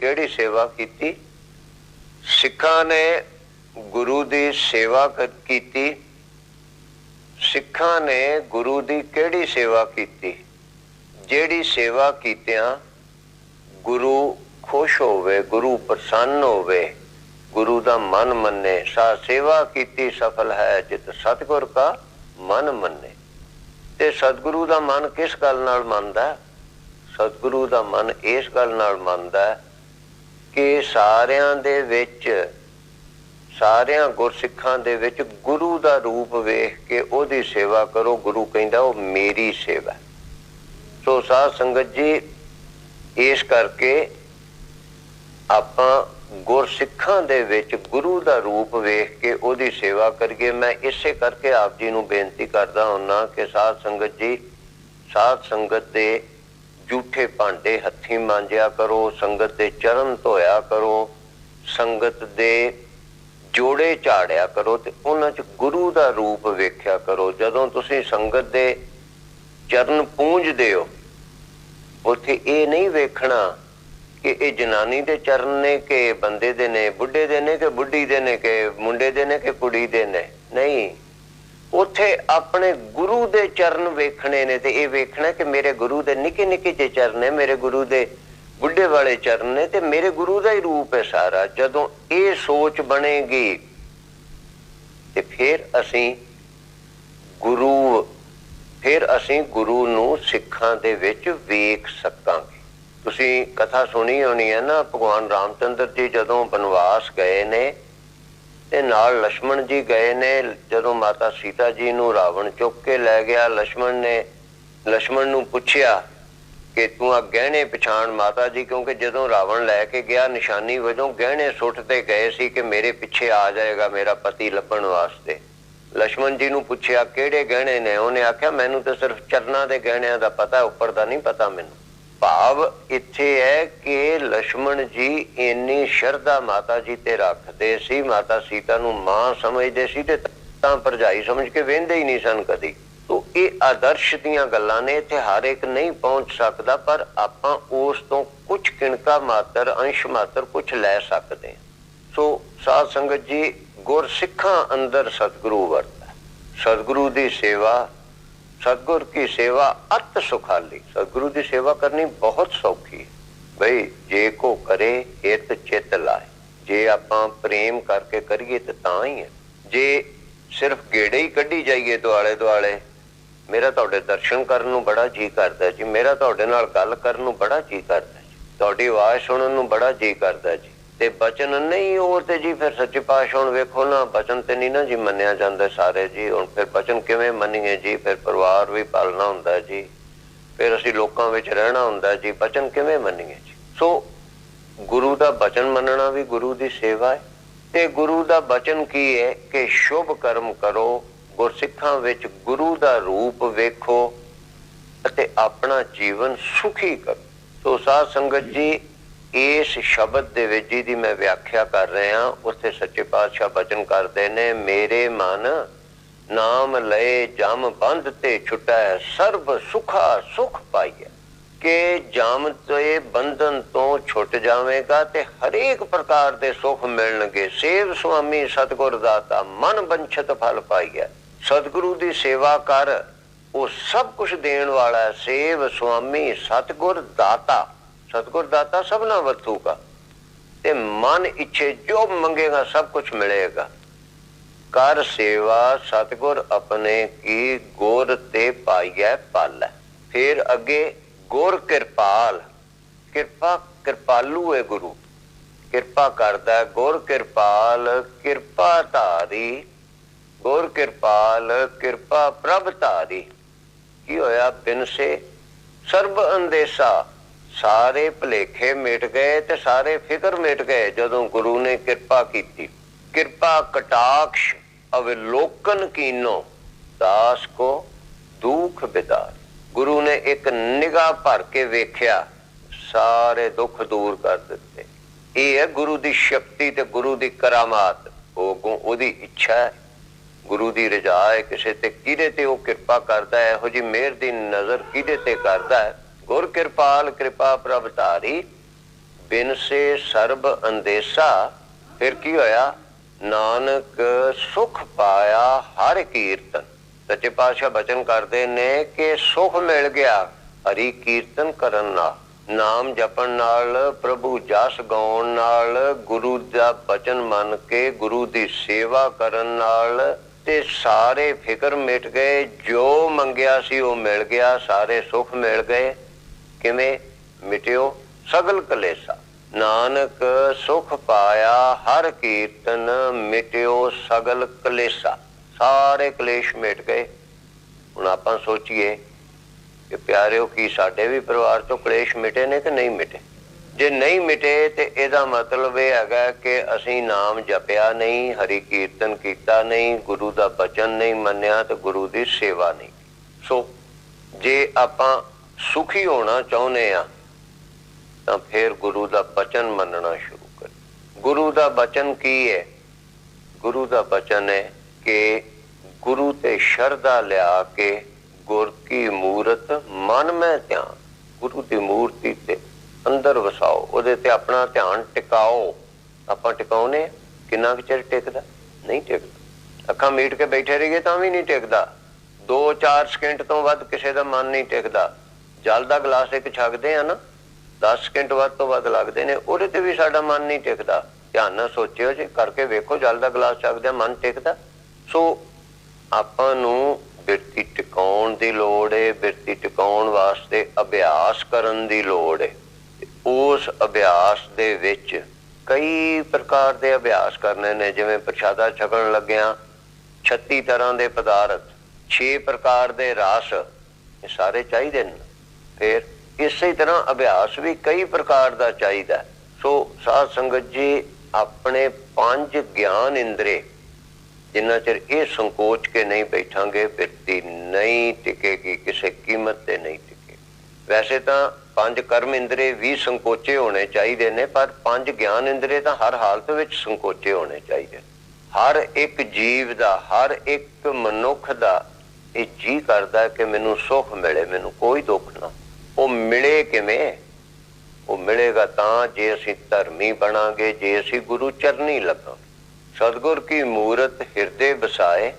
ਕਿਹੜੀ ਸੇਵਾ ਕੀਤੀ? ਸਿੱਖਾਂ ਨੇ ਗੁਰੂ ਦੀ ਸੇਵਾ ਕੀਤੀ। ਸਿੱਖਾਂ ਨੇ ਗੁਰੂ ਦੀ ਕਿਹੜੀ ਸੇਵਾ ਕੀਤੀ? ਜਿਹੜੀ ਸੇਵਾ ਕੀਤਿਆਂ ਗੁਰੂ ਖੁਸ਼ ਹੋਵੇ, ਗੁਰੂ ਪ੍ਰਸੰਨ ਹੋਵੇ, ਗੁਰੂ ਦਾ ਮਨ ਮੰਨੇ। ਸਾ ਸੇਵਾ ਕੀਤੀ ਸਫਲ ਹੈ ਜਿਤ ਸਤਿਗੁਰ ਕਾ ਮਨ ਮੰਨੇ। ਤੇ ਸਤਿਗੁਰੂ ਦਾ ਮਨ ਕਿਸ ਗੱਲ ਨਾਲ ਮੰਨਦਾ? ਹੈ? ਸਤਿਗੁਰੂ ਦਾ ਮਨ ਇਸ ਗੱਲ ਨਾਲ ਮੰਨਦਾ ਹੈ ਕਿ ਸਾਰਿਆਂ ਦੇ ਵਿੱਚ, ਸਾਰਿਆਂ ਗੁਰਸਿੱਖਾਂ ਦੇ ਵਿੱਚ ਗੁਰੂ ਦਾ ਰੂਪ ਵੇਖ ਕੇ ਉਹਦੀ ਸੇਵਾ ਕਰੋ। ਗੁਰੂ ਕਹਿੰਦਾ ਉਹ ਮੇਰੀ ਸੇਵਾ ਸੋ ਸਾਧ ਸੰਗਤ ਜੀ, ਇਸ ਕਰਕੇ ਆਪਾਂ ਗੁਰਸਿੱਖਾਂ ਦੇ ਵਿੱਚ ਗੁਰੂ ਦਾ ਰੂਪ ਵੇਖ ਕੇ ਉਹਦੀ ਸੇਵਾ ਕਰੀਏ। ਮੈਂ ਇਸੇ ਕਰਕੇ ਆਪ ਜੀ ਨੂੰ ਬੇਨਤੀ ਕਰਦਾ ਹੁੰਨਾ ਕਿ ਸਾਧ ਸੰਗਤ ਜੀ, ਸਾਧ ਸੰਗਤ ਦੇ ਝੂਠੇ ਭਾਂਡੇ ਹੱਥੀ ਮਾਂਜਿਆ ਕਰੋ, ਸੰਗਤ ਦੇ ਚਰਨ ਧੋਇਆ ਕਰੋ, ਸੰਗਤ ਦੇ ਜੋੜੇ ਝਾੜਿਆ ਕਰੋ ਤੇ ਉਹਨਾਂ 'ਚ ਗੁਰੂ ਦਾ ਰੂਪ ਵੇਖਿਆ ਕਰੋ। ਜਦੋਂ ਤੁਸੀਂ ਸੰਗਤ ਦੇ ਚਰਨ ਪੂੰਝਦੇ ਹੋ, ਉੱਥੇ ਇਹ ਨਹੀਂ ਵੇਖਣਾ ਕਿ ਇਹ ਜਨਾਨੀ ਦੇ ਚਰਨ ਨੇ ਕਿ ਬੰਦੇ ਦੇ ਨੇ, ਬੁੱਢੇ ਦੇ ਨੇ ਕਿ ਬੁੱਢੀ ਦੇ ਨੇ ਕਿ ਮੁੰਡੇ ਦੇ ਨੇ ਕਿ ਕੁੜੀ ਦੇ ਨੇ। ਨਹੀਂ। ਉਥੇ ਆਪਣੇ ਗੁਰੂ ਦੇ ਚਰਨ ਵੇਖਣੇ ਨੇ ਤੇ ਇਹ ਵੇਖਣਾ ਕਿ ਮੇਰੇ ਗੁਰੂ ਦੇ ਨਿੱਕੇ ਨਿੱਕੇ ਜੇ ਚਰਨ ਨੇ, ਮੇਰੇ ਗੁਰੂ ਦੇ ਬੁੱਢੇ ਵਾਲੇ ਚਰਨ ਨੇ ਤੇ ਮੇਰੇ ਗੁਰੂ ਦਾ ਹੀ ਰੂਪ ਹੈ ਸਾਰਾ। ਜਦੋਂ ਇਹ ਸੋਚ ਬਣੇਗੀ ਤੇ ਫਿਰ ਅਸੀਂ ਗੁਰੂ, ਫਿਰ ਅਸੀਂ ਗੁਰੂ ਨੂੰ ਸਿੱਖਾਂ ਦੇ ਵਿੱਚ ਵੇਖ ਸਕਾਂਗੇ। ਤੁਸੀਂ ਕਥਾ ਸੁਣੀ ਹੋਣੀ ਹੈ ਨਾ, ਭਗਵਾਨ ਰਾਮਚੰਦਰ ਜੀ ਜਦੋਂ ਬਨਵਾਸ ਗਏ ਨੇ ਤੇ ਨਾਲ ਲక్ష్మణ ਜੀ ਗਏ ਨੇ, ਜਦੋਂ ਮਾਤਾ ਸੀਤਾ ਜੀ ਨੂੰ ਰਾਵਣ ਚੁੱਕ ਕੇ ਲੈ ਗਿਆ ਲక్ష్మణ ਨੇ ਲక్ష్మణ ਨੂੰ ਪੁੱਛਿਆ ਕਿ ਤੂੰ ਆ ਗਹਿਣੇ ਪਛਾਣ ਮਾਤਾ ਜੀ, ਕਿਉਂਕਿ ਜਦੋਂ ਰਾਵਣ ਲੈ ਕੇ ਗਿਆ, ਨਿਸ਼ਾਨੀ ਵਜੋਂ ਗਹਿਣੇ ਸੁੱਟ ਤੇ ਗਏ ਸੀ ਕਿ ਮੇਰੇ ਪਿੱਛੇ ਆ ਜਾਏਗਾ ਮੇਰਾ ਪਤੀ ਲੱਭਣ ਵਾਸਤੇ। ਲక్ష్మణ ਜੀ ਨੂੰ ਪੁੱਛਿਆ, ਕਿਹੜੇ ਗਹਿਣੇ ਨੇ? ਉਹਨੇ ਆਖਿਆ, ਮੈਨੂੰ ਤਾਂ ਸਿਰਫ ਚਰਨਾਂ ਦੇ ਗਹਿਣਿਆਂ ਦਾ ਪਤਾ, ਉੱਪਰ ਦਾ ਨਹੀਂ ਪਤਾ ਮੈਨੂੰ। ਭਾਵ ਇੱਥੇ ਹੈ ਕਿ ਲక్ష్మణ ਜੀ ਇੰਨੀ ਸ਼ਰਧਾ ਮਾਤਾ ਜੀ ਤੇ ਰੱਖਦੇ ਸੀ, ਮਾਤਾ ਸੀਤਾ ਨੂੰ ਮਾਂ ਸਮਝਦੇ ਸੀ ਤੇ ਤਾਂ ਪਰਜਾਈ ਸਮਝ ਕੇ ਵੇਂਦੇ ਹੀ ਨਹੀਂ ਸਨ ਕਦੀ। ਤੋਂ ਇਹ ਆਦਰਸ਼ ਦੀਆਂ ਗੱਲਾਂ ਨੇ, ਇੱਥੇ ਹਰ ਇੱਕ ਨਹੀਂ ਪਹੁੰਚ ਸਕਦਾ, ਪਰ ਆਪਾਂ ਉਸ ਤੋਂ ਕੁਝ ਕਿਣਕਾ ਮਾਤਰ, ਅੰਸ਼ ਮਾਤਰ ਕੁਝ ਲੈ ਸਕਦੇ ਸੋ ਸਾਧ ਸੰਗਤ ਜੀ, ਗੁਰਸਿੱਖਾਂ ਅੰਦਰ ਸਤਿਗੁਰੂ ਵਰਤਾ ਸਤਿਗੁਰੂ ਦੀ ਸੇਵਾ ਸਤਿਗੁਰ ਕੀ ਸੇਵਾ ਅਤ ਸੁਖਾਲੀ ਸਤਿਗੁਰੂ ਦੀ ਸੇਵਾ ਕਰਨੀ ਬਹੁਤ ਸੌਖੀ ਹੈ ਬਈ ਜੇ ਕੋ ਕਰੇ ਹਿਤ ਚਿਤ ਲਾਏ ਜੇ ਆਪਾਂ ਪ੍ਰੇਮ ਕਰਕੇ ਕਰੀਏ ਤਾਂ ਤਾਂ ਹੀ ਹੈ ਜੇ ਸਿਰਫ ਗੇੜੇ ਹੀ ਕੱਢੀ ਜਾਈਏ ਦੁਆਲੇ ਦੁਆਲੇ ਮੇਰਾ ਤੁਹਾਡੇ ਦਰਸ਼ਨ ਕਰਨ ਨੂੰ ਬੜਾ ਜੀ ਕਰਦਾ ਜੀ ਮੇਰਾ ਤੁਹਾਡੇ ਨਾਲ ਗੱਲ ਕਰਨ ਨੂੰ ਬੜਾ ਜੀ ਕਰਦਾ ਜੀ ਤੁਹਾਡੀ ਆਵਾਜ਼ ਸੁਣਨ ਨੂੰ ਬੜਾ ਜੀ ਕਰਦਾ ਜੀ ਤੇ ਬਚਨ ਨਹੀਂ ਉਹ ਤੇ ਜੀ, ਫਿਰ ਸੱਚੇ ਪਾਤਸ਼ਾਹ ਹੁਣ ਵੇਖੋ ਨਾ, ਬਚਨ ਤੇ ਨਹੀਂ ਨਾ ਜੀ ਮੰਨਿਆ ਜਾਂਦਾ ਸਾਰੇ ਜੀ। ਹੁਣ ਫਿਰ ਬਚਨ ਕਿਵੇਂ ਮੰਨੀਏ ਜੀ? ਫਿਰ ਪਰਿਵਾਰ ਵੀ ਪਾਲਣਾ ਹੁੰਦਾ ਜੀ। ਫਿਰ ਅਸੀਂ ਲੋਕਾਂ ਵਿੱਚ ਰਹਿਣਾ ਹੁੰਦਾ ਜੀ। ਬਚਨ ਕਿਵੇਂ ਮੰਨੀਏ ਜੀ? ਸੋ ਗੁਰੂ ਦਾ ਬਚਨ ਮੰਨਣਾ ਵੀ ਗੁਰੂ ਦੀ ਸੇਵਾ ਹੈ। ਤੇ ਗੁਰੂ ਦਾ ਬਚਨ ਕੀ ਹੈ? ਕਿ ਸ਼ੁਭ ਕਰਮ ਕਰੋ, ਗੁਰਸਿੱਖਾਂ ਵਿੱਚ ਗੁਰੂ ਦਾ ਰੂਪ ਵੇਖੋ ਅਤੇ ਆਪਣਾ ਜੀਵਨ ਸੁਖੀ ਕਰੋ। ਸੋ ਸਾਧ ਸੰਗਤ ਜੀ ਇਸ ਸ਼ਬਦ ਦੇ ਵਿੱਚ ਜਿਹਦੀ ਮੈਂ ਵਿਆਖਿਆ ਕਰ ਰਿਹਾ ਉੱਥੇ ਸੱਚੇ ਪਾਤਸ਼ਾਹ ਬਚਨ ਕਰਦੇ ਨੇ, ਮੇਰੇ ਮਨ ਨਾਮ ਲਏ ਜਮ ਬੰਧ ਤੇ ਛੁਟੈ, ਸਰਬ ਸੁਖਾ ਸੁਖ ਪਾਈਐ। ਕਿ ਜਮ ਤੇ ਬੰਧਨ ਤੋਂ ਛੁੱਟ ਜਾਵੇਗਾ ਤੇ ਹਰੇਕ ਪ੍ਰਕਾਰ ਦੇ ਸੁਖ ਮਿਲਣਗੇ। ਸੇਵ ਸੁਆਮੀ ਸਤਿਗੁਰ ਦਾਤਾ ਮਨ ਬੰਛਤ ਫਲ ਪਾਈਐ। ਸਤਿਗੁਰੂ ਦੀ ਸੇਵਾ ਕਰ, ਉਹ ਸਭ ਕੁਝ ਦੇਣ ਵਾਲਾ ਹੈ। ਸੇਵ ਸੁਆਮੀ ਸਤਿਗੁਰ ਦਾਤਾ। ਸਤਿਗੁਰ ਦਾਤਾ ਸਭਨਾ ਵਰਤੂਗਾ ਤੇ ਮਨ ਇੱਛੇ ਜੋ ਮੰਗੇਗਾ ਸਭ ਕੁਝ ਮਿਲੇਗਾ। ਕਰ ਸੇਵਾ ਸਤਿਗੁਰ ਆਪਣੇ ਕੀ ਗੁਰ ਤੇ ਪਾਈਐ ਪਾਲੈ। ਫਿਰ ਅੱਗੇ ਗੁਰ ਕਿਰਪਾਲ, ਕਿਰਪਾ ਕਿਰਪਾਲੂ ਹੈ ਗੁਰੂ। ਕਿਰਪਾ ਕਰਦਾ ਗੁਰ ਕਿਰਪਾਲ, ਕਿਰਪਾ ਧਾਰੀ। ਗੁਰ ਕਿਰਪਾਲ, ਕਿਰਪਾ ਪ੍ਰਭ ਧਾਰੀ। ਕੀ ਹੋਇਆ ਬਿਨ ਸੇ ਸਰਬ ਅੰਦੇਸਾ ਸਾਰੇ ਭਲੇਖੇ ਮਿਟ ਗਏ ਤੇ ਸਾਰੇ ਫਿਕਰ ਮਿਟ ਗਏ ਜਦੋਂ ਗੁਰੂ ਨੇ ਕਿਰਪਾ ਕੀਤੀ। ਕਿਰਪਾ ਕਟਾਕਸ਼ ਅਵਲੋਕਨ ਕੀਨੋ, ਦਾਸ ਕੋ ਦੁਖ ਬਿਦਾਰ। ਗੁਰੂ ਨੇ ਇੱਕ ਨਿਗਾਹ ਭਰ ਕੇ ਵੇਖਿਆ, ਸਾਰੇ ਦੁੱਖ ਦੂਰ ਕਰ ਦਿੱਤੇ। ਇਹ ਹੈ ਗੁਰੂ ਦੀ ਸ਼ਕਤੀ ਤੇ ਗੁਰੂ ਦੀ ਕਰਾਮਾਤ। ਉਹ ਅੱਗੋਂ ਉਹਦੀ ਇੱਛਾ ਹੈ। ਗੁਰੂ ਦੀ ਰਜ਼ਾ ਹੈ ਕਿਸੇ ਤੇ ਕਿਹਦੇ ਤੇ ਉਹ ਕਿਰਪਾ ਕਰਦਾ ਹੈ? ਇਹੋ ਜੀ ਮਿਹਰ ਦੀ ਨਜ਼ਰ ਕਿਹਦੇ ਤੇ ਕਰਦਾ ਹੈ? ਗੁਰ ਕਿਰਪਾਲ ਕਿਰਪਾ ਪ੍ਰਭ ਧਾਰੀ, ਬਿਨ ਸੇ ਸਰਬ ਅੰਦੇਸਾ, ਫਿਰ ਕੀ ਹੋਇਆ? ਨਾਨਕ ਸੁਖ ਪਾਇਆ ਹਰ ਕੀਰਤਨ। ਸੱਚੇ ਪਾਤਸ਼ਾਹ ਬਚਨ ਕਰਦੇ ਨੇ ਕਿ ਸੁਖ ਮਿਲ ਗਿਆ, ਹਰੀ ਕੀਰਤਨ ਕਰਨ ਨਾਲ। ਨਾਮ ਜਪਣ ਨਾਲ, ਪ੍ਰਭੂ ਜਸ ਗਾਉਣ ਨਾਲ, ਗੁਰੂ ਦਾ ਬਚਨ ਮੰਨ ਕੇ ਗੁਰੂ ਦੀ ਸੇਵਾ ਕਰਨ ਨਾਲ ਤੇ ਸਾਰੇ ਫਿਕਰ ਮਿਟ ਗਏ। ਜੋ ਮੰਗਿਆ ਸੀ ਉਹ ਮਿਲ ਗਿਆ, ਸਾਰੇ ਸੁਖ ਮਿਲ ਗਏ। ਕਿਵੇਂ ਮਿਟਿਓ? ਸਗਲ ਕਲੇਸ਼ਾ। ਨਾਨਕ ਸੁਖ ਪਾਇਆ, ਹਰ ਕੀਰਤਨ ਮਿਟਿਓ ਸਗਲ ਕਲੇਸ਼ਾ। ਸਾਰੇ ਕਲੇਸ਼ ਮਿਟ ਗਏ। ਹੁਣ ਆਪਾਂ ਸੋਚੀਏ ਕਿ ਪਿਆਰਿਓ, ਕੀ ਸਾਡੇ ਵੀ ਪਰਿਵਾਰ ਤੋਂ ਕਲੇਸ਼ ਮਿਟੇ ਨੇ ਕਿ ਨਹੀਂ ਮਿਟੇ? ਜੇ ਨਹੀਂ ਮਿਟੇ ਤੇ ਇਹਦਾ ਮਤਲਬ ਇਹ ਹੈਗਾ ਕਿ ਅਸੀਂ ਨਾਮ ਜਪਿਆ ਨਹੀਂ ਹਰੀ ਕੀਰਤਨ ਕੀਤਾ ਨਹੀਂ, ਗੁਰੂ ਦਾ ਬਚਨ ਨਹੀਂ ਮੰਨਿਆ ਤੇ ਗੁਰੂ ਦੀ ਸੇਵਾ ਨਹੀਂ। ਸੋ, ਜੇ ਆਪਾਂ ਸੁਖੀ ਹੋਣਾ ਚਾਹੁੰਦੇ ਆ, ਤਾਂ ਫਿਰ ਗੁਰੂ ਦਾ ਬਚਨ ਮੰਨਣਾ ਸ਼ੁਰੂ ਕਰ। ਗੁਰੂ ਦਾ ਬਚਨ ਕੀ ਹੈ ਗੁਰੂ ਦਾ ਬਚਨ ਹੈ ਕਿ ਗੁਰੂ ਤੇ ਸ਼ਰਧਾ ਲਿਆ ਕੇ ਗੁਰ ਕੀ ਮੂਰਤ ਮਨ ਮੈਂ ਧਿਆਨ। ਗੁਰੂ ਦੀ ਮੂਰਤੀ ਤੇ ਅੰਦਰ ਵਸਾਓ, ਉਹਦੇ ਤੇ ਆਪਣਾ ਧਿਆਨ ਟਿਕਾਓ। ਆਪਾਂ ਟਿਕਾਉਨੇ ਕਿੰਨਾ ਕੁ ਚਿਰ ਟਿਕਦਾ? ਨਹੀਂ ਟਿਕਦਾ। ਅੱਖਾਂ ਮੀਟ ਕੇ ਬੈਠੇ ਰਹੀਏ ਤਾਂ ਵੀ ਨਹੀਂ ਟਿਕਦਾ। 2-4 ਸਕਿੰਟ ਤੋਂ ਵੱਧ ਕਿਸੇ ਦਾ ਮਨ ਨਹੀਂ ਟਿਕਦਾ। ਜਲ ਦਾ ਗਲਾਸ ਇੱਕ ਛਕਦੇ ਆ ਨਾ 10 ਸਕਿੰਟ ਵੱਧ ਤੋਂ ਵੱਧ ਲੱਗਦੇ ਨੇ, ਉਹਦੇ ਤੇ ਵੀ ਸਾਡਾ ਮਨ ਨਹੀਂ ਟਿਕਦਾ। ਧਿਆਨ ਨਾਲ ਸੋਚਿਓ ਜੇ, ਕਰਕੇ ਵੇਖੋ ਜਲ ਦਾ ਗਲਾਸ ਛਕਦੇ ਮਨ ਟਿਕਦਾ। ਸੋ ਆਪਾਂ ਨੂੰ ਬਿਰਤੀ ਟਿਕਾਉਣ ਦੀ ਲੋੜ ਏ, ਬਿਰਤੀ ਟਿਕਾਉਣ ਵਾਸਤੇ ਅਭਿਆਸ ਕਰਨ ਦੀ ਲੋੜ ਏ। ਉਸ ਅਭਿਆਸ ਦੇ ਵਿੱਚ ਕਈ ਪ੍ਰਕਾਰ ਦੇ ਅਭਿਆਸ ਕਰਨੇ ਨੇ, ਜਿਵੇਂ ਪ੍ਰਸ਼ਾਦਾ ਛਕਣ ਲੱਗਿਆਂ 36 ਤਰ੍ਹਾਂ ਦੇ ਪਦਾਰਥ 6 ਪ੍ਰਕਾਰ ਦੇ ਰਸ, ਇਹ ਸਾਰੇ ਚਾਹੀਦੇ ਨੇ। ਫਿਰ ਇਸੇ ਤਰ੍ਹਾਂ ਅਭਿਆਸ ਵੀ ਕਈ ਪ੍ਰਕਾਰ ਦਾ ਚਾਹੀਦਾ ਸੋ ਸਾਧ ਸੰਗਤ ਜੀ, ਆਪਣੇ ਪੰਜ ਗਿਆਨ ਇੰਦਰੇ, ਜਿੰਨਾ ਚਿਰ ਇਹ ਸੰਕੋਚ ਕੇ ਨਹੀਂ ਬੈਠਾਂਗੇ, ਬਿਰਤੀ ਨਹੀਂ ਟਿਕੇਗੀ, ਕਿਸੇ ਕੀਮਤ ਤੇ ਨਹੀਂ ਟਿਕੇ ਵੈਸੇ ਤਾਂ ਪੰਜ ਕਰਮ ਇੰਦਰੇ ਵੀ ਸੰਕੋਚੇ ਹੋਣੇ ਚਾਹੀਦੇ ਨੇ, ਪਰ ਪੰਜ ਗਿਆਨ ਇੰਦਰੇ ਤਾਂ ਹਰ ਹਾਲਤ ਵਿੱਚ ਸੰਕੋਚੇ ਹੋਣੇ ਚਾਹੀਦੇ ਹਰ ਇੱਕ ਜੀਵ ਦਾ, ਹਰ ਇੱਕ ਮਨੁੱਖ ਦਾ ਇਹ ਜੀ ਕਰਦਾ ਕਿ ਮੈਨੂੰ ਸੁੱਖ ਮਿਲੇ, ਮੈਨੂੰ ਕੋਈ ਦੁੱਖ ਨਾ ਉਹ ਮਿਲੇ ਕਿਵੇਂ? ਉਹ ਮਿਲੇਗਾ ਤਾਂ ਜੇ ਅਸੀਂ ਧਰਮੀ ਬਣਾਂਗੇ, ਜੇ ਅਸੀਂ ਗੁਰੂ ਚਰਨੀ ਲੱਗਾਂਗੇ। ਸਤਗੁਰ ਕੀ ਮੂਰਤ ਹਿਰਦੇ ਬਸਾਏ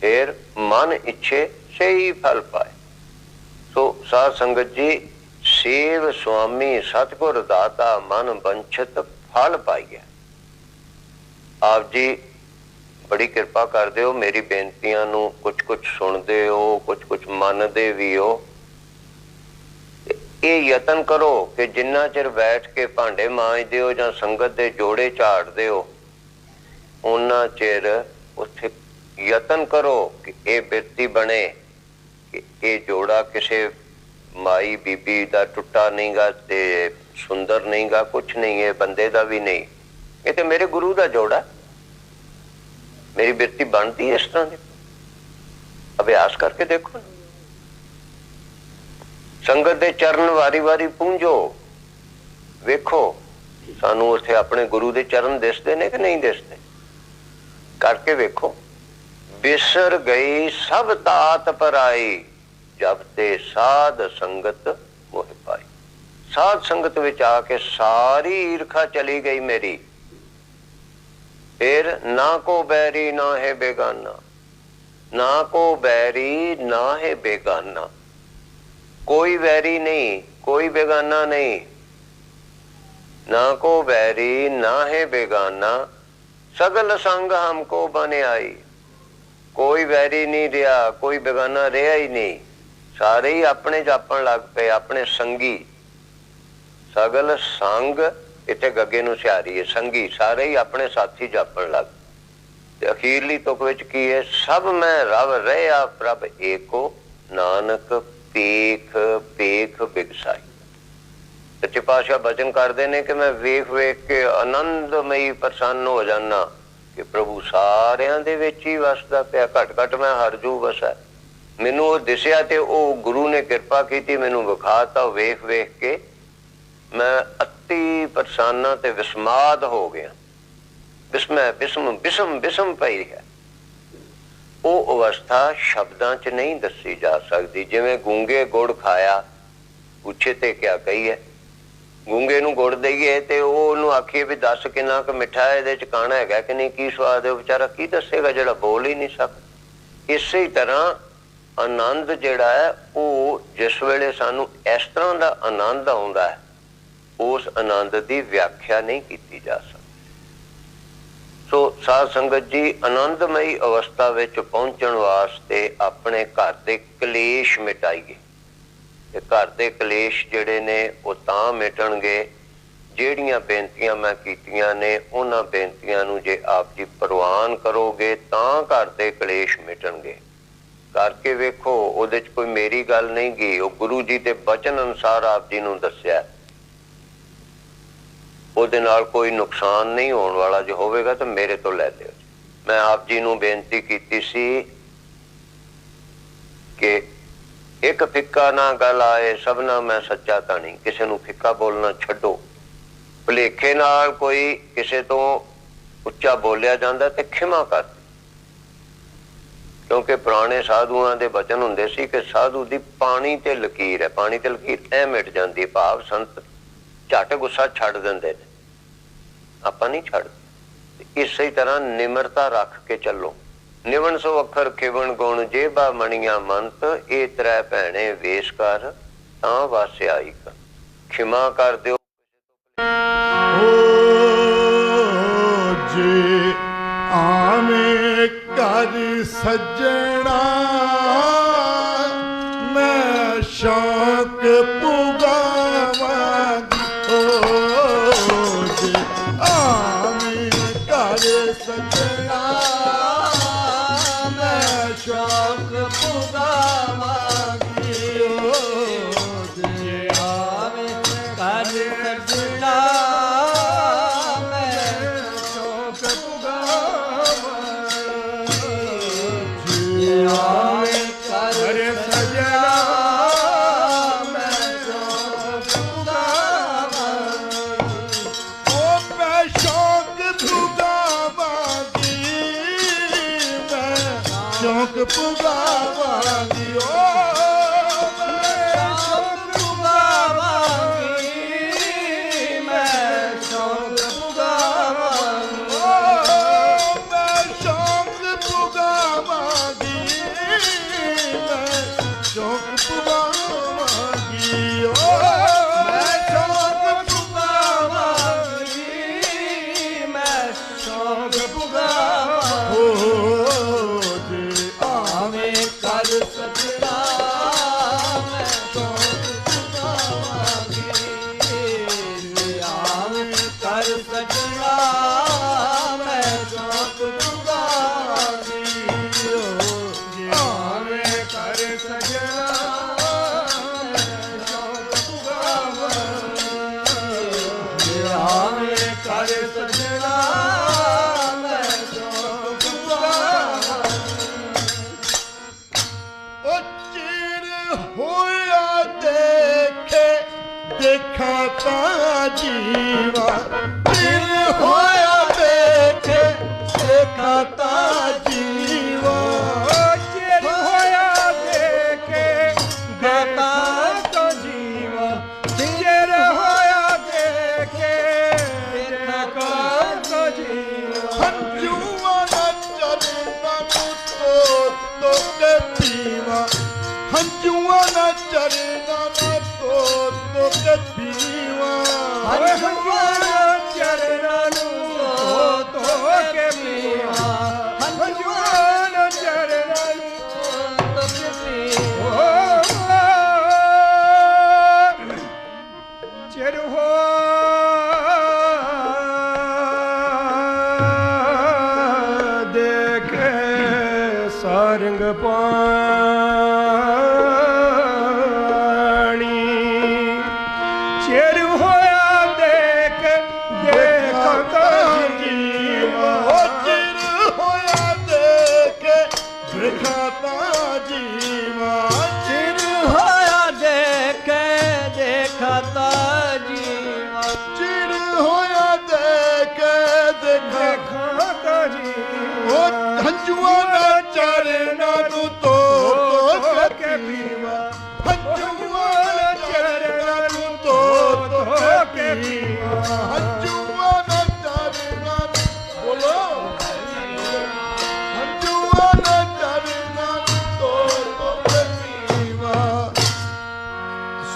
ਫਿਰ ਮਨ ਇੱਛੇ ਸਹੀ ਫਲ ਪਾਏ। ਸੋ ਸਾਧ ਸੰਗਤ ਜੀ, ਸੇਵ ਸੁਆਮੀ ਸਤਗੁਰ ਦਾਤਾ ਮਨ ਬੰਛਤ ਫਲ ਪਾਈਏ ਆਪ ਜੀ, ਬੜੀ ਕਿਰਪਾ ਕਰਦੇ ਹੋ, ਮੇਰੀ ਬੇਨਤੀਆਂ ਨੂੰ ਕੁਝ ਕੁਝ ਸੁਣਦੇ ਹੋ ਕੁਝ ਕੁਝ ਮੰਨਦੇ ਵੀ ਹੋ। ਇਹ ਯਤਨ ਕਰੋ ਕਿ ਜਿੰਨਾ ਚਿਰ ਬੈਠ ਕੇ ਭਾਂਡੇ ਮਾਂਜਦੇ ਹੋ ਜਾਂ ਸੰਗਤ ਦੇ ਜੋੜੇ ਝਾੜਦੇ ਹੋ ਉਹਨਾਂ ਚਿਰ ਉੱਥੇ ਯਤਨ ਕਰੋ ਕਿ ਇਹ ਬਿਰਤੀ ਬਣੇ, ਕਿ ਇਹ ਜੋੜਾ ਕਿਸੇ ਮਾਈ ਬੀਬੀ ਦਾ ਟੁੱਟਾ ਨਹੀਂਗਾ ਤੇ ਸੁੰਦਰ ਨਹੀਂਗਾ ਕੁਝ ਨਹੀਂ, ਇਹ ਬੰਦੇ ਦਾ ਵੀ ਨਹੀਂ। ਇਹ ਤੇ ਮੇਰੇ ਗੁਰੂ ਦਾ ਜੋੜਾ। ਮੇਰੀ ਬਿਰਤੀ ਬਣਦੀ ਇਸ ਤਰ੍ਹਾਂ ਦੀ। ਅਭਿਆਸ ਕਰਕੇ ਦੇਖੋ ਸੰਗਤ ਦੇ ਚਰਨ ਵਾਰੀ-ਵਾਰੀ ਪੂੰਝੋ। ਵੇਖੋ, ਸਾਨੂੰ ਉੱਥੇ ਆਪਣੇ ਗੁਰੂ ਦੇ ਚਰਨ ਦਿਸਦੇ ਨੇ ਕਿ ਨਹੀਂ ਦਿਸਦੇ? ਕਰਕੇ ਵੇਖੋ, ਬਿਸਰ ਗਈ ਸਭ ਤਾਤ ਪਰਾਈ, ਜਬ ਤੇ ਸਾਧ ਸੰਗਤ ਮੋਹ ਪਾਈ। ਸਾਧ ਸੰਗਤ ਵਿੱਚ ਆ ਕੇ ਸਾਰੀ ਈਰਖਾ ਚਲੀ ਗਈ ਮੇਰੀ। ਫਿਰ ਨਾ ਕੋ ਬੈਰੀ ਨਾ ਹੈ ਬੇਗਾਨਾ, ਨਾ ਕੋ ਬੈਰੀ ਨਾ ਹੈ ਬੇਗਾਨਾ। ਕੋਈ ਵੈਰੀ ਨਹੀਂ, ਕੋਈ ਬੇਗਾਨਾ ਨਹੀਂ। ਨਾ ਕੋ ਬੈਰੀ ਨਾ ਹੈ ਬੇਗਾਨਾ। ਸਗਲ ਸੰਗ ਹਮਕੋ ਬਨ ਕੋਈ ਵੈਰੀ ਨਹੀਂ ਰਿਹਾ, ਕੋਈ ਬੇਗਾਨਾ ਰਿਹਾ ਹੀ ਨਹੀਂ। ਸਾਰੇ ਹੀ ਆਪਣੇ ਜਾਪਣ ਲੱਗ ਪਏ, ਆਪਣੇ ਸੰਗੀ। ਸਗਲ ਸੰਗ ਇੱਥੇ ਗੱਗੇ ਨੂੰ ਸਿਆਰੀ ਹੈ, ਸੰਗੀ। ਸਾਰੇ ਹੀ ਆਪਣੇ ਸਾਥੀ ਜਾਪਣ ਲੱਗ ਤੇ ਅਖੀਰਲੀ ਤੁਕ ਵਿੱਚ ਕੀ ਹੈ? ਸਭ ਮੈਂ ਰਵ ਰਹਿਆ ਪ੍ਰਭ ਏਕੋ ਨਾਨਕ ਪੇਖ ਪੇਖ ਬਿਗਸਾਈ। ਸੱਚੇ ਪਾਤਸ਼ਾਹ ਬਚਨ ਕਰਦੇ ਨੇ ਕਿ ਮੈਂ ਵੇਖ ਵੇਖ ਕੇ ਆਨੰਦਮਈ ਪ੍ਰਸੰਨ ਹੋ ਜਾਣਾ ਕਿ ਪ੍ਰਭੂ ਸਾਰਿਆਂ ਦੇ ਵਿੱਚ ਹੀ ਵਸਦਾ ਪਿਆ। ਘਟ ਘਟ ਮੈਂ ਹਰ ਜੂ ਵਸਾ। ਮੈਨੂੰ ਉਹ ਦਿਸਿਆ ਤੇ ਉਹ ਗੁਰੂ ਨੇ ਕਿਰਪਾ ਕੀਤੀ, ਮੈਨੂੰ ਵਿਖਾਤਾ ਵੇਖ ਵੇਖ ਕੇ। ਮੈਂ ਅਤੀ ਪ੍ਰਸੰਨ ਤੇ ਵਿਸਮਾਦ ਹੋ ਗਿਆ। ਬਿਸਮੈ ਬਿਸਮ ਬਿਸਮ ਬਿਸਮ ਪਈ ਹੈ ਉਹ ਅਵਸਥਾ ਸ਼ਬਦਾਂ 'ਚ ਨਹੀਂ ਦੱਸੀ ਜਾ ਸਕਦੀ ਜਿਵੇਂ ਗੂੰਗੇ ਗੁੜ ਖਾਇਆ ਪੁੱਛੇ ਤੇ ਕਿਆ ਕਹੀਏ ਹੈ? ਗੂੰਗੇ ਨੂੰ ਗੁੜ ਦੇਈਏ ਤੇ ਉਹ ਉਹਨੂੰ ਆਖੀਏ ਵੀ ਦੱਸ ਕਿੰਨਾ ਕੁ ਮਿੱਠਾ ਹੈ, ਇਹਦੇ ਚ ਕਾਣਾ ਹੈਗਾ ਕਿ ਨਹੀਂ ਕੀ ਸਵਾਦ ਹੈ? ਵਿਚਾਰਾ ਕੀ ਦੱਸੇਗਾ ਜਿਹੜਾ ਬੋਲ ਹੀ ਨਹੀਂ ਸਕਦਾ? ਇਸੇ ਤਰ੍ਹਾਂ ਆਨੰਦ ਜਿਹੜਾ ਹੈ ਉਹ ਜਿਸ ਵੇਲੇ ਸਾਨੂੰ ਇਸ ਤਰ੍ਹਾਂ ਦਾ ਆਨੰਦ ਆਉਂਦਾ ਹੈ ਉਸ ਆਨੰਦ ਦੀ ਵਿਆਖਿਆ ਨਹੀਂ ਕੀਤੀ ਜਾ ਸਕਦੀ। ਸੋ ਸਾਧ ਸੰਗਤ ਜੀ, ਆਨੰਦਮਈ ਅਵਸਥਾ ਵਿੱਚ ਪਹੁੰਚਣ ਵਾਸਤੇ ਆਪਣੇ ਘਰ ਦੇ ਕਲੇਸ਼ ਮਿਟਾਈਏ। ਤੇ ਘਰ ਦੇ ਕਲੇਸ਼ ਜਿਹੜੇ ਨੇ, ਉਹ ਤਾਂ ਮਿਟਣਗੇ, ਜਿਹੜੀਆਂ ਬੇਨਤੀਆਂ ਮੈਂ ਕੀਤੀਆਂ ਨੇ, ਉਹਨਾਂ ਬੇਨਤੀਆਂ ਨੂੰ ਜੇ ਆਪ ਜੀ ਪ੍ਰਵਾਨ ਕਰੋਗੇ, ਤਾਂ ਘਰ ਦੇ ਕਲੇਸ਼ ਮਿਟਣਗੇ। ਕਰਕੇ ਵੇਖੋ, ਉਹਦੇ 'ਚ ਕੋਈ ਮੇਰੀ ਗੱਲ ਨਹੀਂ ਗਈ ਉਹ ਗੁਰੂ ਜੀ ਦੇ ਬਚਨ ਅਨੁਸਾਰ ਆਪ ਜੀ ਨੂੰ ਦੱਸਿਆ। ਉਹਦੇ ਨਾਲ ਕੋਈ ਨੁਕਸਾਨ ਨਹੀਂ ਹੋਣ ਵਾਲਾ ਜੋ ਹੋਵੇਗਾ ਤਾਂ ਮੇਰੇ ਤੋਂ ਲੈ ਲਿਓ। ਮੈਂ ਆਪ ਜੀ ਨੂੰ ਬੇਨਤੀ ਕੀਤੀ ਸੀ ਕਿ ਇੱਕ ਫਿੱਕਾ ਨਾ ਗੱਲ ਆਏ ਸਭਨਾ ਮੈਂ ਸੱਚਾ ਤਾਂ ਨਹੀਂ। ਕਿਸੇ ਨੂੰ ਫਿੱਕਾ ਬੋਲਣਾ ਛੱਡੋ। ਭੁਲੇਖੇ ਨਾਲ ਕੋਈ ਕਿਸੇ ਤੋਂ ਉੱਚਾ ਬੋਲਿਆ ਜਾਂਦਾ ਤੇ ਖਿਮਾ ਕਰ। ਕਿਉਂਕਿ ਪੁਰਾਣੇ ਸਾਧੂਆਂ ਦੇ ਬਚਨ ਹੁੰਦੇ ਸੀ ਕਿ ਸਾਧੂ ਦੀ ਪਾਣੀ ਤੇ ਲਕੀਰ ਹੈ। ਪਾਣੀ ਤੇ ਲਕੀਰ ਐ ਮਿਟ ਜਾਂਦੀ ਭਾਵ ਸੰਤ ਝਟ ਗੁੱਸਾ ਛੱਡ ਦਿੰਦੇ ਨੇ। ਆਪਾਂ ਨਹੀਂ ਛੱਡ ਇਸੇ ਤਰ੍ਹਾਂ ਨਿਮਰਤਾ ਰੱਖ ਕੇ ਚੱਲੋ। ਨਿਵਣ ਸੋ ਅੱਖਰ, ਖਿਵਣ ਗੁਣ, ਜੇਬਾ ਮਣੀਆਂ ਮੰਤ, ਇਹ ਤ੍ਰੈ ਭੈਣੇ ਵੇਸ਼ ਕਰ, ਤਾਂ ਵਾਸਿਆਈ ਕਰ। ਖਿਮਾ ਕਰ ਦਿਓ। ਜੇ ਆਵੇਂ ਕਰ ਸੱਜਣਾ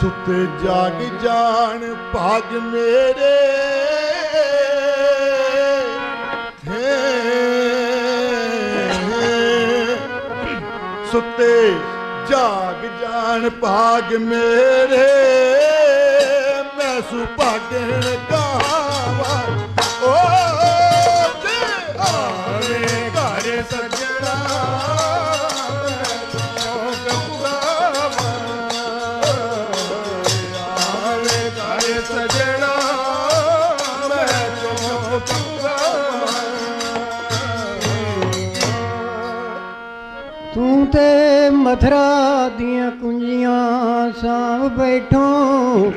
ਸੁਤੇ ਜਾਗ ਜਾਣ ਭਾਗ ਮੇਰੇ। ਹੇ ਸੁਤੇ ਜਾਗ ਜਾਣ ਭਾਗ ਮੇਰੇ। ਮੈਂ ਸੁਭਾਗਣ ਕਹਾਵਾ ਓ ਮਥਰਾ ਦੀਆਂ ਕੁੰਜੀਆਂ ਸਾਂਭ ਬੈਠੋ।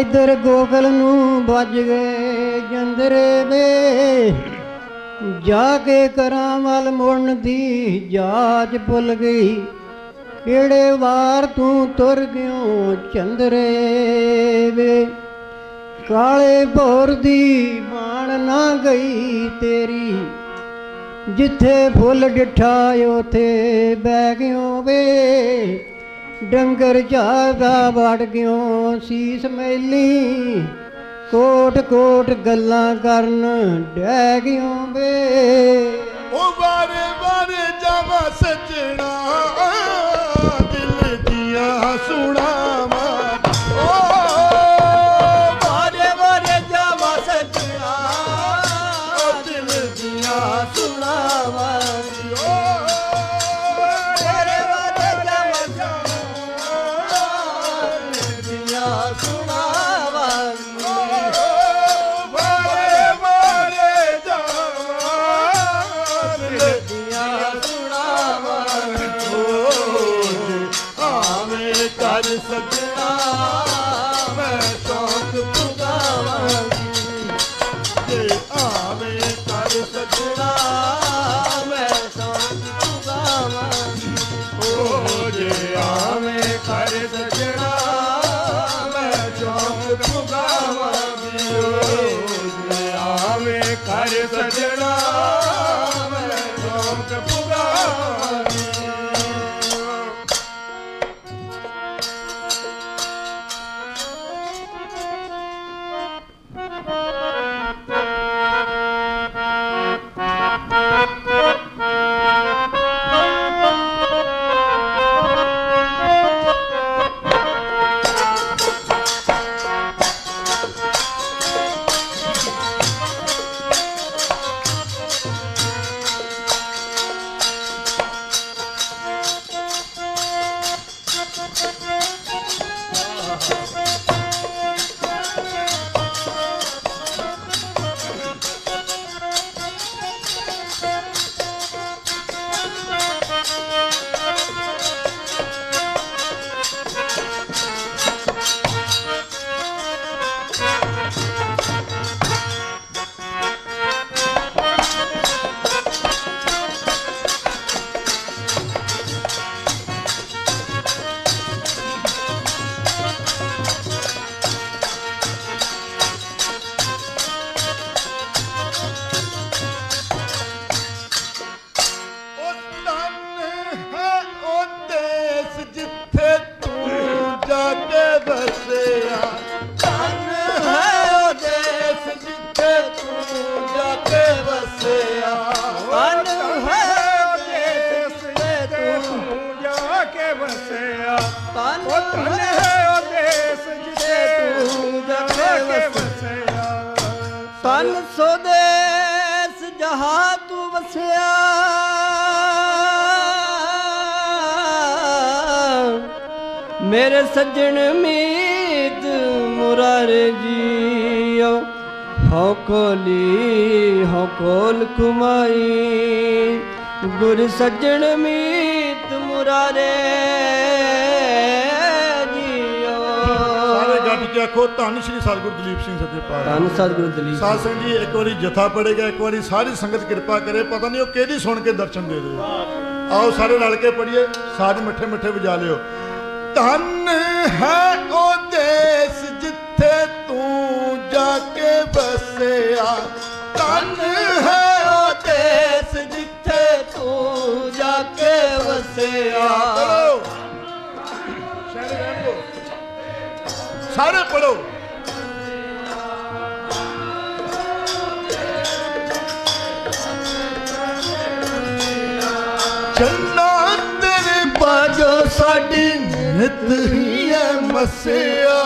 ਇਧਰ ਗੋਗਲ ਨੂੰ ਵੱਜ ਗਏ ਜੰਦਰੇ ਵੇ। ਜਾ ਕੇ ਕਰਾਂ ਵੱਲ ਮੁੜਨ ਦੀ ਜਾਜ ਭੁੱਲ ਗਈ। ਕਿਹੜੇ ਵਾਰ ਤੂੰ ਤੁਰ ਗਿਓ ਚੰਦਰੇ ਵੇ। ਕਾਲੇ ਭੋਰ ਦੀ ਬਾਣ ਨਾ ਗਈ ਤੇਰੀ। ਜਿੱਥੇ ਫੁੱਲ ਡਿਠਾ ਉਥੇ ਬਹਿ ਗਿਓ ਵੇ। ਡੰਗਰ ਝਾਗਾ ਵੜ ਗਿਓ, ਸੀਸ ਮੈਲੀ। ਕੋਟ ਕੋਟ ਗੱਲਾਂ ਕਰਨ ਡਹਿ ਗਿਓ ਵੇ। ਉਹ ਬਾਰੇ ਬਾਰੇ ਜਾਵਾ ਸਜਣਾ। ਸੱਜਣ ਮੀਤ ਮੁਰਾਰੇ ਜੀਓ। ਹਉ ਕੋਲੀ ਹਉ ਕੋਲ ਕੁਮਾਈ ਗੁਰ ਸੱਜਣ ਮੀਤ ਮੁਰਾਰੇ ਜੀਓ। ਸਾਰੇ ਕੇ ਆਖੋ ਧੰਨ ਸ਼੍ਰੀ ਸਤਿਗੁਰੂ ਦਲੀਪ ਸਿੰਘ ਸੱਚੇ ਪਾਤਸ਼ਾਹ। ਧੰਨ ਸਤਿਗੁਰੂ ਦਲੀਪ ਸਾਧ ਸੰਗਤ ਜੀ ਇੱਕ ਵਾਰੀ ਜਥਾ ਪੜੇਗਾ ਇੱਕ ਵਾਰੀ ਸਾਰੀ ਸੰਗਤ ਕਿਰਪਾ ਕਰੇ ਪਤਾ ਨਹੀਂ ਉਹ ਕਿਹਦੀ ਸੁਣ ਕੇ ਦਰਸ਼ਨ ਦੇ ਦੇ ਆਓ ਸਾਰੇ ਰਲ ਕੇ ਪੜੀਏ ਸਾਜ ਮਿੱਠੇ ਮਿੱਠੇ ਵਜਾ ਲਿਓ। ਧੰਨ ਹੈ ਉਹ ਦੇਸ ਜਿੱਥੇ ਤੂੰ ਜਾ ਕੇ ਵਸਿਆ। ਧੰਨ ਹੈ ਉਹ ਦੇਸ ਜਿੱਥੇ ਤੂੰ ਜਾ ਕੇ ਵਸਿਆ। ਸਾਰੇ ਪੜੋ ਨਿਤ ਹੀ ਐ ਮਸਿਆ।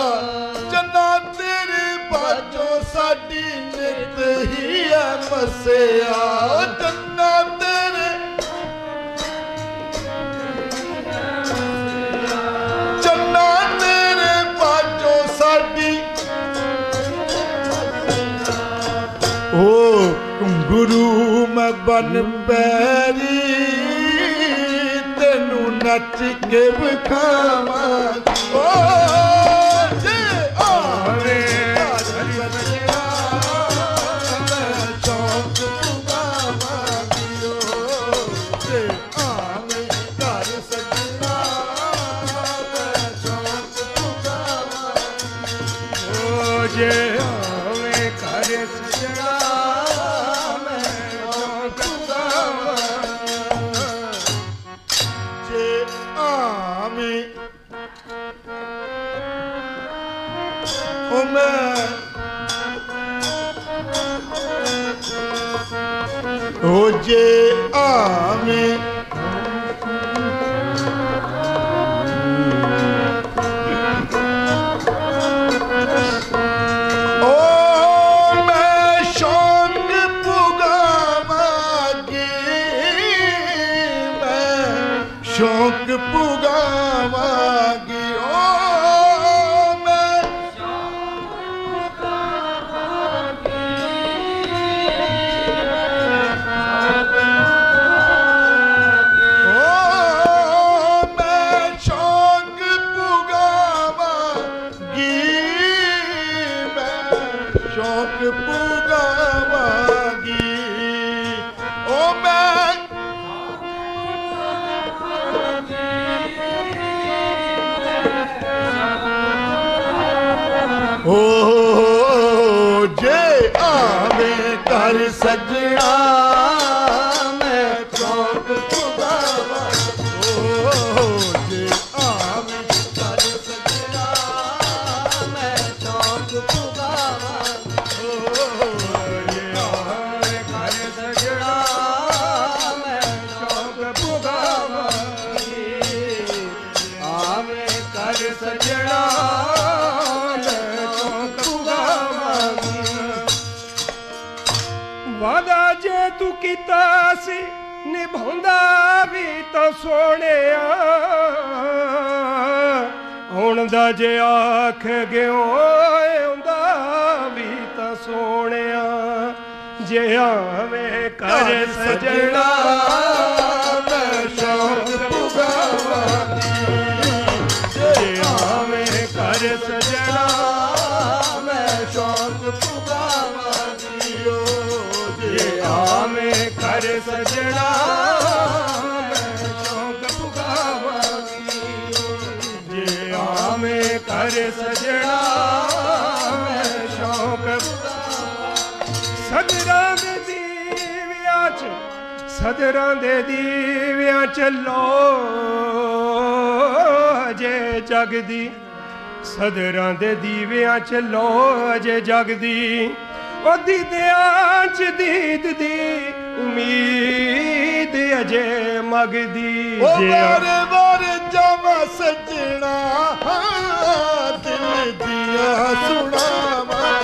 ਚੰਨਾ ਤੇਰੇ ਬਾਜੋ ਸਾਡੀ ਨਿਤ ਹੀ ਐ ਮਸਿਆ। ਚੰਨਾ ਤੇਰੇ ਚੰਨਾ ਤੇਰੇ ਬਾਜੋ ਸਾਡੀ ਓ ਗੁਰੂ ਮੈਂ ਬਨ ਪੈਰੀ give come on. Oh. ਓ ਸਜਣਾ ਜੇ ਤੂੰ ਕੀਤਾ ਸੀ ਨਿਭਾਉਂਦਾ ਵੀ ਤਾਂ ਸੋਹਣਿਆ। ਹੁਣ ਦਾ ਜੇ ਆਖ ਗਿਓ ਆਉਂਦਾ ਵੀ ਤਾਂ ਸੋਹਣਿਆ। ਜੇ ਆਵੇਂ ਕਰ ਸਜਣਾ। ਸਜਣਾ ਮੈਂ ਸ਼ੌਕ ਪੁਗਾਵਾਂਗੀ ਜੇ ਆਵੇਂ ਕਰ ਸਜਣਾ ਸ਼ੌਕ ਸਦਰਾਂ ਦੇ ਦੀਵਿਆਂ ਚ ਸਦਰਾਂ ਦੇ ਦੀਵਿਆਂ ਚ ਲੋ ਜੇ ਜਗਦੀ। ਸਦਰਾਂ ਦੇ ਦੀਵਿਆਂ ਚ ਲੋ ਜੇ ਜਗਦੀ। ਉਹ ਦੀਦਿਆਂ ਚ ਦੀਦ ਦੀ ਉਮੀਦ ਅਜੇ ਮਗਦੀ ਜੇ ਵਾਰੇ ਵਾਰੇ ਜਮਾ ਸਜਣਾ ਦਿਲ ਦੀਆਂ ਸੁਣਾਵਾਂ।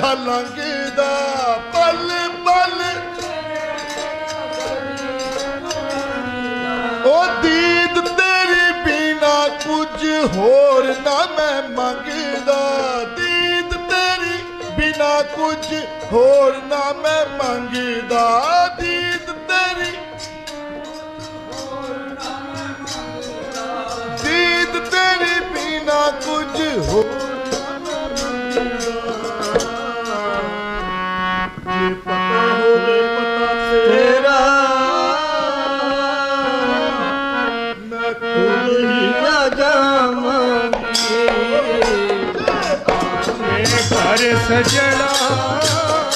ਸਦੀਆਂ ਲੰਘਦਾ। ਪਲ ਪਲ। ਉਹ ਦੀਦ ਤੇਰੀ ਬਿਨਾ ਕੁਝ ਹੋਰ ਨਾ ਮੈਂ ਮੰਗਦਾ। ਦੀਦ ਤੇਰੀ ਬਿਨਾ ਕੁਝ ਹੋਰ ਨਾ ਮੈਂ ਮੰਗਦਾ। ਦੀਦ ਤੇਰੀ ਦੀਦ ਤੇਰੀ ਬਿਨਾ ਕੁਝ ਹੋਰ ਕਰ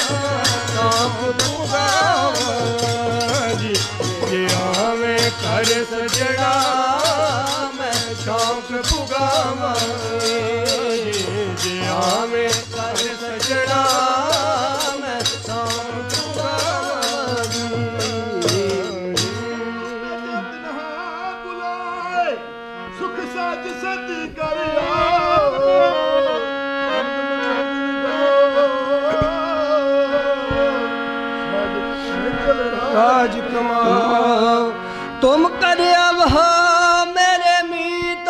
ਕਾਜ ਕਮਾਓ ਤੁਮ ਕਰਿਆ ਵਹਾ ਮੇਰੇ ਮੀਤ।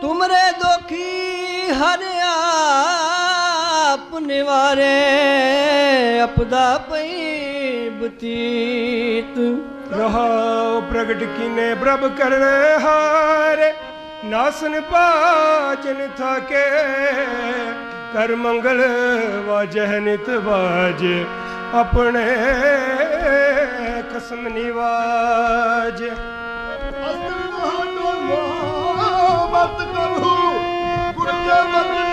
ਤੁਮਰੇ ਦੁਖੀ ਹਰ ਆਪ ਨਿਵਾਰੇ। ਅਪਦਾ ਪਈ ਬਤੀਤ। ਰਹਾਉ ਪ੍ਰਗਟ ਕੀਨੇ ਪ੍ਰਭ ਕਰਨੇ ਹਾਰੇ। ਨਾਸਨ ਪਾਜਨ ਥਾਕੇ। ਕਰ ਮੰਗਲ ਵਾਜਹਿ ਨਿਤ ਬਾਜ ਆਪਣੇ ਕਸਮ ਨਿਵਾਜ ਅਸਤਨ ਮੋਹ ਤੋਂ ਮੋਹ ਬਤ ਕਰਹੁ ਗੁਰ ਕੇ ਬਦਨ